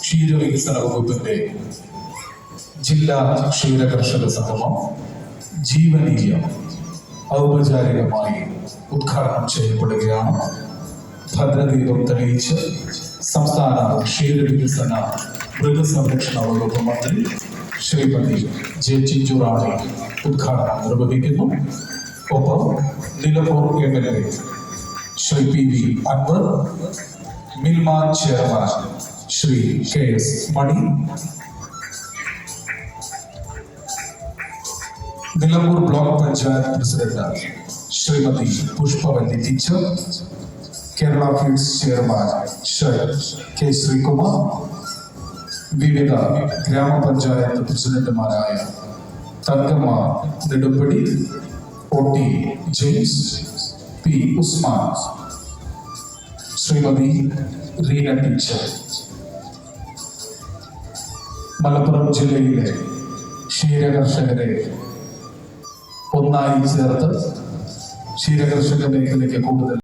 ക്ഷീരവികസന വകുപ്പിന്റെ ജില്ലാ ക്ഷീര കർഷക സംഗമം ജീവനീയ ഔപചാരികമായി ഉദ്ഘാടനം ചെയ്യപ്പെടുകയാണ്. ഭദ്രദീപം തെളിയിച്ച് സംസ്ഥാന ക്ഷീരവികസന മൃഗസംരക്ഷണ വകുപ്പ് മന്ത്രി ശ്രീമതി ജെ ചിഞ്ചുറാണി ഉദ്ഘാടനം നിർവഹിക്കുന്നു. ഒപ്പം Nilambur M L A Shri P V Anvar Millman chairman Shri K S Mani Nilambur block panchayat president Shrimati Pushpavalli teacher Kerala feeds chairman Shri K Sreekumar വിവിധ ഗ്രാമപഞ്ചായത്ത് പ്രസിഡന്റുമാരായ Thankamma Nedumpady O T James P Usman Shrimati Reena teacher. Malappuram ജില്ലയിലെ ക്ഷീരകർഷകരെ ഒന്നായി ചേർത്ത് ക്ഷീരകർഷക മേഖലയ്ക്ക് കൂടുതൽ